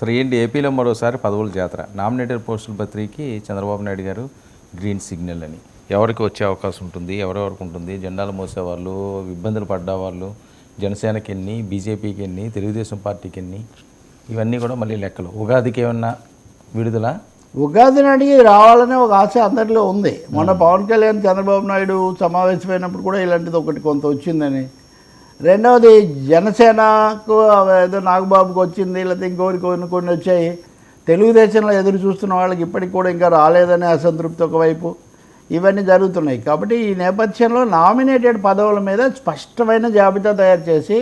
సరే ఏంటి? ఏపీలో మరోసారి పదవుల జాతర. నామినేటెడ్ పోస్టుల భర్తీకి చంద్రబాబు నాయుడు గారు గ్రీన్ సిగ్నల్ అని. ఎవరికి వచ్చే అవకాశం ఉంటుంది? ఎవరెవరికి ఉంటుంది? జెండాలు మోసేవాళ్ళు ఇబ్బందులు పడ్డ వాళ్ళు జనసేనకి ఎన్ని బీజేపీకి ఎన్ని తెలుగుదేశం పార్టీకి ఎన్ని? ఇవన్నీ కూడా మళ్ళీ లెక్కలు. ఉగాదికి ఏమన్నా విడుదల? ఉగాది నాటికి రావాలనే ఒక ఆశ అందరిలో ఉంది. మొన్న పవన్ కళ్యాణ్ చంద్రబాబు నాయుడు సమావేశమైనప్పుడు కూడా ఇలాంటిది ఒకటి కొంత వచ్చిందని రెండవది జనసేనకు ఏదో నాగబాబుకి వచ్చింది లేకపోతే ఇంకోటి కొన్ని కొన్ని వచ్చాయి. తెలుగుదేశంలో ఎదురు చూస్తున్న వాళ్ళకి ఇప్పటికి కూడా ఇంకా రాలేదనే అసంతృప్తి ఒకవైపు ఇవన్నీ జరుగుతున్నాయి. కాబట్టి ఈ నేపథ్యంలో నామినేటెడ్ పదవుల మీద స్పష్టమైన జాబితా తయారు చేసి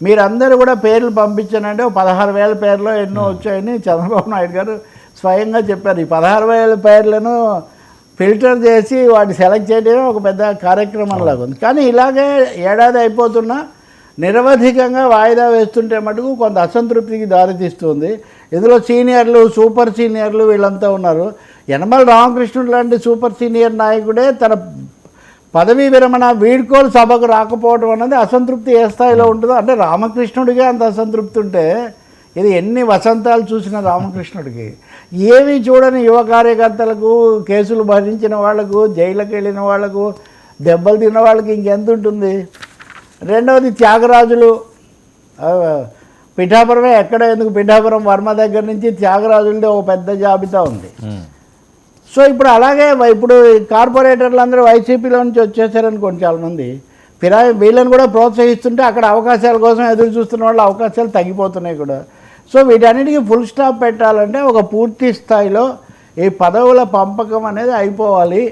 మీరందరూ కూడా పేర్లు పంపించానంటే పదహారు వేల పేర్లు ఎన్నో వచ్చాయని చంద్రబాబు నాయుడు గారు స్వయంగా చెప్పారు. ఈ పదహారు వేల పేర్లను ఫిల్టర్ చేసి వాటిని సెలెక్ట్ చేయడమే ఒక పెద్ద కార్యక్రమంలాగా ఉంది. కానీ ఇలాగే ఏడాది అయిపోతున్నా నిరవధికంగా వాయిదా వేస్తుంటే మటుకు కొంత అసంతృప్తికి దారితీస్తుంది. ఇందులో సీనియర్లు సూపర్ సీనియర్లు వీళ్ళంతా ఉన్నారు. యనమల రామకృష్ణుడు లాంటి సూపర్ సీనియర్ నాయకుడే తన పదవీ విరమణ వీడ్కోలు సభకు రాకపోవడం అనేది అసంతృప్తి ఏ స్థాయిలో ఉంటుందో అంటే రామకృష్ణుడిగా అంత అసంతృప్తి ఉంటే ఇది ఎన్ని వసంతాలు చూసిన రామకృష్ణుడికి. ఏమీ చూడని యువ కార్యకర్తలకు కేసులు భరించిన వాళ్ళకు జైలుకి వెళ్ళిన వాళ్ళకు దెబ్బలు తిన్న వాళ్ళకి ఇంకెంత ఉంటుంది? రెండవది త్యాగరాజులు. పిఠాపురమే ఎక్కడ ఎందుకు పిఠాపురం? వర్మ దగ్గర నుంచి త్యాగరాజులది ఒక పెద్ద జాబితా ఉంది. సో ఇప్పుడు అలాగే ఇప్పుడు కార్పొరేటర్లు అందరూ వైసీపీలో నుంచి వచ్చేసారనుకోండి చాలామంది. ఫిరా వీళ్ళని కూడా ప్రోత్సహిస్తుంటే అక్కడ అవకాశాల కోసం ఎదురు చూస్తున్న వాళ్ళు అవకాశాలు తగ్గిపోతున్నాయి కూడా. సో వీటన్నిటికీ ఫుల్ స్టాప్ పెట్టాలంటే ఒక పూర్తి స్థాయిలో ఈ పదవుల పంపకం అనేది అయిపోవాలి.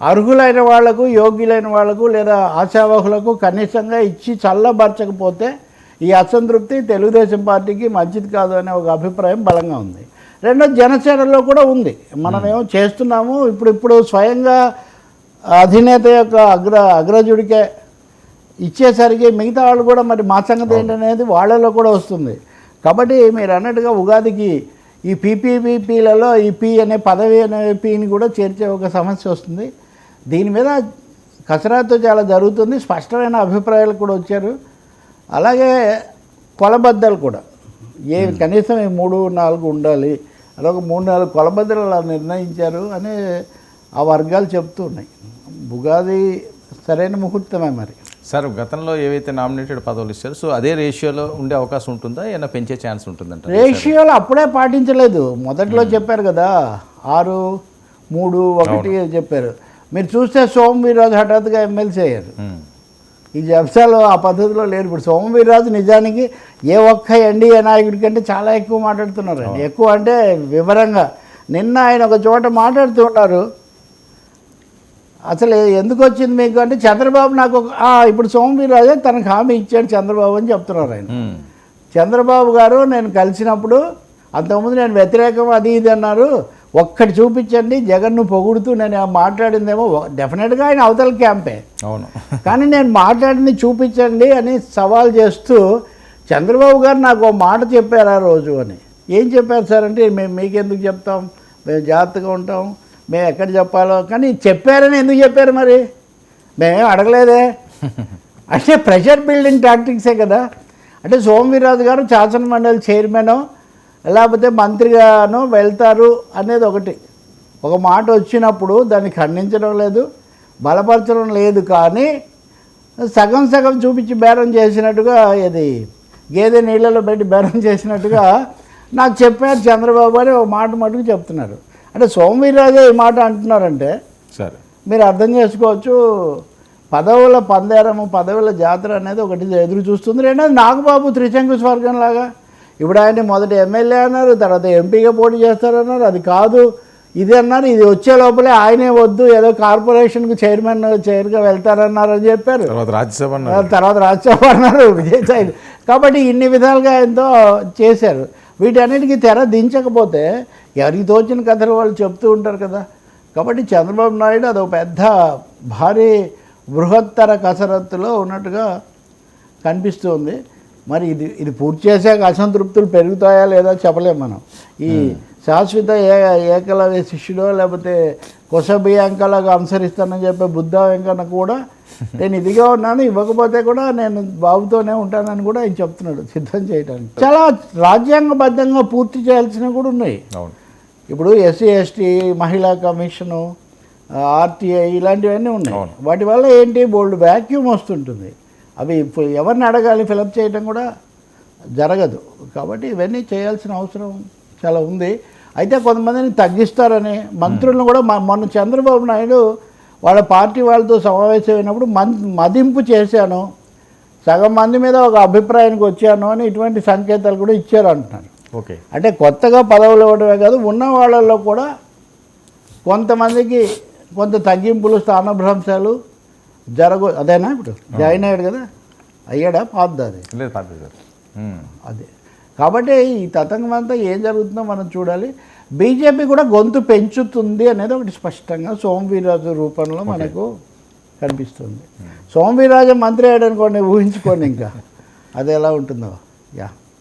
అర్హులైన వాళ్ళకు యోగ్యులైన వాళ్ళకు లేదా ఆశావహులకు కనీసంగా ఇచ్చి చల్లబరచకపోతే ఈ అసంతృప్తి తెలుగుదేశం పార్టీకి మంచిది కాదు అనే ఒక అభిప్రాయం బలంగా ఉంది. రెండో జనసేనలో కూడా ఉంది. మనమేమో చేస్తున్నాము. ఇప్పుడు ఇప్పుడు స్వయంగా అధినేత యొక్క అగ్ర అగ్రజుడికే ఇచ్చేసరికి మిగతా వాళ్ళు కూడా మరి మా సంగతి ఏంటనేది వాళ్ళలో కూడా వస్తుంది. కాబట్టి మీరు అన్నట్టుగా ఉగాదికి ఈ పీపీపీపీలలో ఈ పీ అనే పదవి అనే పీని కూడా చేర్చే ఒక సమస్య వస్తుంది. దీని మీద కసరత్తు చాలా జరుగుతుంది. స్పష్టమైన అభిప్రాయాలు కూడా వచ్చారు. అలాగే కొలబద్దలు కూడా. ఏ కనీసం ఈ మూడు నాలుగు ఉండాలి. అదొక మూడు నాలుగు కొలబద్దలు అలా నిర్ణయించారు అని ఆ వర్గాలు చెప్తూ ఉన్నాయి. ఉగాది సరైన ముహూర్తమే మరి. సార్ గతంలో ఏవైతే నామినేటెడ్ పదవులు ఇచ్చారో సో అదే రేషియోలో ఉండే అవకాశం ఉంటుందా? ఏమైనా పెంచే ఛాన్స్ ఉంటుందంట రేషియోలు అప్పుడే పాటించలేదు. మొదట్లో చెప్పారు కదా ఆరు మూడు ఒకటి చెప్పారు. మీరు చూస్తే సోమ వీర్రాజు హఠాత్తుగా ఎమ్మెల్సీ అయ్యారు. ఈ జబ్సాలు ఆ పద్ధతిలో లేరు. ఇప్పుడు సోమ వీర్రాజు నిజానికి ఏ ఒక్క ఎన్డీఏ నాయకుడి కంటే చాలా ఎక్కువ మాట్లాడుతున్నారు. ఎక్కువ అంటే వివరంగా. నిన్న ఆయన ఒక చోట మాట్లాడుతూ ఉన్నారు. అసలు ఎందుకు వచ్చింది మీకు అంటే చంద్రబాబు నాకు ఒక "ఆ, ఇప్పుడు సోమ వీర్రాజే తనకు హామీ ఇచ్చాడు చంద్రబాబు అని చెప్తున్నారు ఆయన. చంద్రబాబు గారు నేను కలిసినప్పుడు అంతకుముందు నేను వ్యతిరేకం అది ఇది అన్నారు. ఒక్కటి చూపించండి జగన్ను పొగుడుతూ నేను మాట్లాడిందేమో డెఫినెట్గా ఆయన అవతల క్యాంపే అవును. కానీ నేను మాట్లాడింది చూపించండి అని సవాల్ చేస్తూ చంద్రబాబు గారు నాకు ఒక మాట చెప్పారు ఆ రోజు అని. ఏం చెప్పారు సార్ అంటే మేము మీకెందుకు చెప్తాం? మేము జాగ్రత్తగా ఉంటాం. మేము ఎక్కడ చెప్పాలో కానీ చెప్పారని ఎందుకు చెప్పారు మరి? మేమేం అడగలేదే. అంటే ప్రెషర్ బిల్డింగ్ టాక్టిక్సే కదా. అంటే సోమవీర్రాజు గారు శాసన మండలి చైర్మన్ లేకపోతే మంత్రిగాను వెళ్తారు అనేది ఒకటి. ఒక మాట వచ్చినప్పుడు దాన్ని ఖండించడం లేదు బలపరచడం లేదు కానీ సగం సగం చూపించి బేరం చేసినట్టుగా ఇది గేదె నీళ్ళలో పెట్టి బేరం చేసినట్టుగా నాకు చెప్పారు చంద్రబాబు అని ఒక మాట మటుకు చెప్తున్నారు. అంటే సోమవీర్రాజే ఈ మాట అంటున్నారంటే సరే. మీరు అర్థం చేసుకోవచ్చు. పదవుల పందేరము పదవుల జాతర అనేది ఒకటి ఎదురు చూస్తుంది. రెండోది నాగబాబు త్రిశంకు స్వర్గం లాగా. ఇప్పుడు ఆయన మొదట ఎమ్మెల్యే అన్నారు తర్వాత ఎంపీగా పోటీ చేస్తారన్నారు. అది కాదు ఇది అన్నారు. ఇది వచ్చే లోపలే ఆయనే వద్దు ఏదో కార్పొరేషన్కి చైర్మన్ చైర్గా వెళ్తారన్నారు అని చెప్పారు. తర్వాత రాజ్యసభ. తర్వాత రాజ్యసభ అన్నారు. విజయసాయి కాబట్టి ఇన్ని విధాలుగా ఎంతో చేశారు. వీటన్నిటికీ తెర దించకపోతే ఎవరికి తోచిన కథలు వాళ్ళు చెప్తూ ఉంటారు కదా. కాబట్టి చంద్రబాబు నాయుడు అదొక పెద్ద భారీ బృహత్తర కసరత్తులో ఉన్నట్టుగా కనిపిస్తుంది మరి ఇది ఇది పూర్తి చేశాక అసంతృప్తులు పెరుగుతాయా లేదా చెప్పలేం మనం. ఈ శాశ్వత ఏ ఏకలవ్య శిష్యుడో లేకపోతే కొస బియ్యంకలాగా అనుసరిస్తానని చెప్పే బుద్ధ వెంకన్న కూడా నేను ఇదిగా ఉన్నాను ఇవ్వకపోతే కూడా నేను బాబుతోనే ఉంటానని కూడా ఆయన చెప్తున్నాడు సిద్ధం చేయడానికి చాలా రాజ్యాంగబద్ధంగా పూర్తి చేయాల్సినవి కూడా ఉన్నాయి. ఇప్పుడు ఎస్సీ ఎస్టీ మహిళా కమిషను ఆర్టీఐ ఇలాంటివన్నీ ఉన్నాయి. వాటి వల్ల ఏంటి? బోల్డ్ వ్యాక్యూమ్ వస్తుంటుంది. అవి ఇప్పుడు ఎవరిని అడగాలి ఫిలప్ చేయడం కూడా జరగదు. కాబట్టి ఇవన్నీ చేయాల్సిన అవసరం చాలా ఉంది. అయితే కొంతమందిని తగ్గిస్తారని మంత్రులను కూడా మ- మొన్న చంద్రబాబు నాయుడు వాళ్ళ పార్టీ వాళ్ళతో సమావేశమైనప్పుడు మన్ మదింపు చేశాను. సగం మంది మీద ఒక అభిప్రాయానికి వచ్చాను అని ఇటువంటి సంకేతాలు కూడా ఇచ్చారు అంటున్నాను ఓకే. అంటే కొత్తగా పదవులు ఇవ్వడమే కాదు ఉన్న వాళ్ళల్లో కూడా కొంతమందికి కొంత తగ్గింపులు స్థానభ్రంశాలు జరగ అదేనా ఇప్పుడు? జాయిన్ అయ్యాడు కదా? అయ్యాడా? పాద్దా అది లేదు సార్. అదే. కాబట్టి ఈ తతంగం అంతా ఏం జరుగుతుందో మనం చూడాలి. బీజేపీ కూడా గొంతు పెంచుతుంది అనేది ఒకటి స్పష్టంగా సోమవీరాజు రూపంలో మనకు కనిపిస్తుంది. సోమవీరాజు మంత్రి అయ్యాడు అనుకోండి ఊహించుకోండి ఇంకా. అది ఎలా ఉంటుందో. యా.